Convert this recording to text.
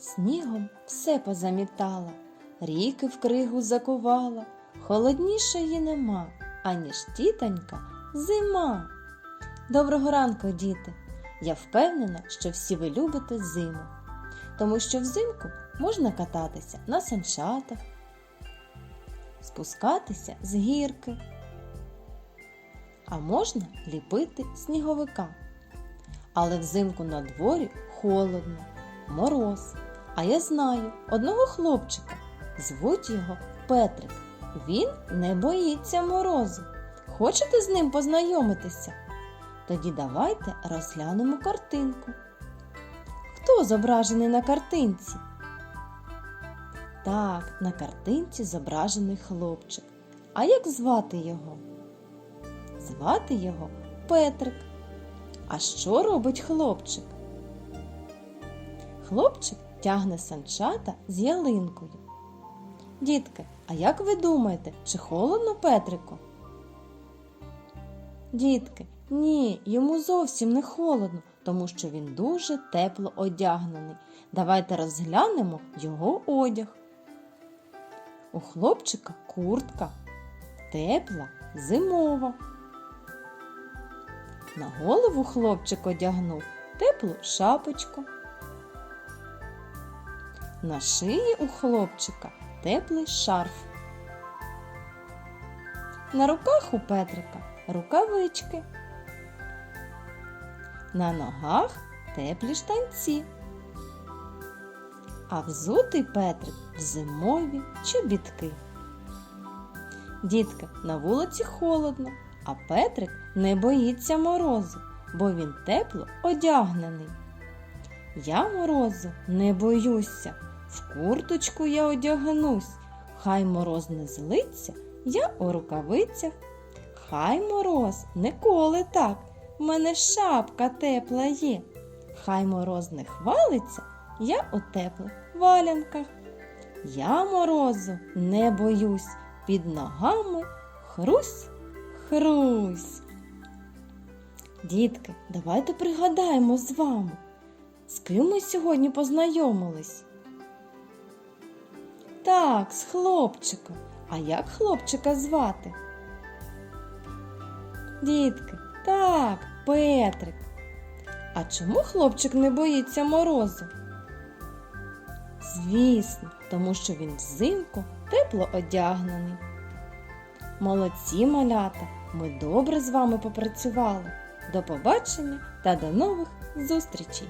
Снігом все позамітала, ріки в кригу закувала, холоднішої нема, аніж тітонька зима. Доброго ранку, діти! Я впевнена, що всі ви любите зиму, тому що взимку можна кататися на санчатах, спускатися з гірки, а можна ліпити сніговика. Але взимку на дворі холодно, мороз. А я знаю одного хлопчика. Звуть його Петрик. Він не боїться морозу. Хочете з ним познайомитися? Тоді давайте розглянемо картинку. Хто зображений на картинці? Так, на картинці зображений хлопчик. А як звати його? Звати його Петрик. А що робить хлопчик? Хлопчик тягне санчата з ялинкою. Дітки, а як ви думаєте, чи холодно Петрику? Дітки, ні, йому зовсім не холодно, тому що він дуже тепло одягнений. Давайте розглянемо його одяг. У хлопчика куртка тепла, зимова. На голову хлопчик одягнув теплу шапочку. На шиї у хлопчика теплий шарф. На руках у Петрика рукавички. На ногах теплі штанці. А взутий Петрик в зимові чобітки. Дітка, на вулиці холодно, а Петрик не боїться морозу, бо він тепло одягнений. Я морозу не боюся, в курточку я одягнусь, хай мороз не злиться, я у рукавицях. Хай мороз не коле так, в мене шапка тепла є. Хай мороз не хвалиться, я у теплих валянках. Я морозу не боюсь, під ногами хрусь, хрусь. Дітки, давайте пригадаємо з вами, з ким ми сьогодні познайомились. Так, з хлопчиком. А як хлопчика звати? Дітки, так, Петрик. А чому хлопчик не боїться морозу? Звісно, тому що він взимку тепло одягнений. Молодці малята, ми добре з вами попрацювали. До побачення та до нових зустрічей!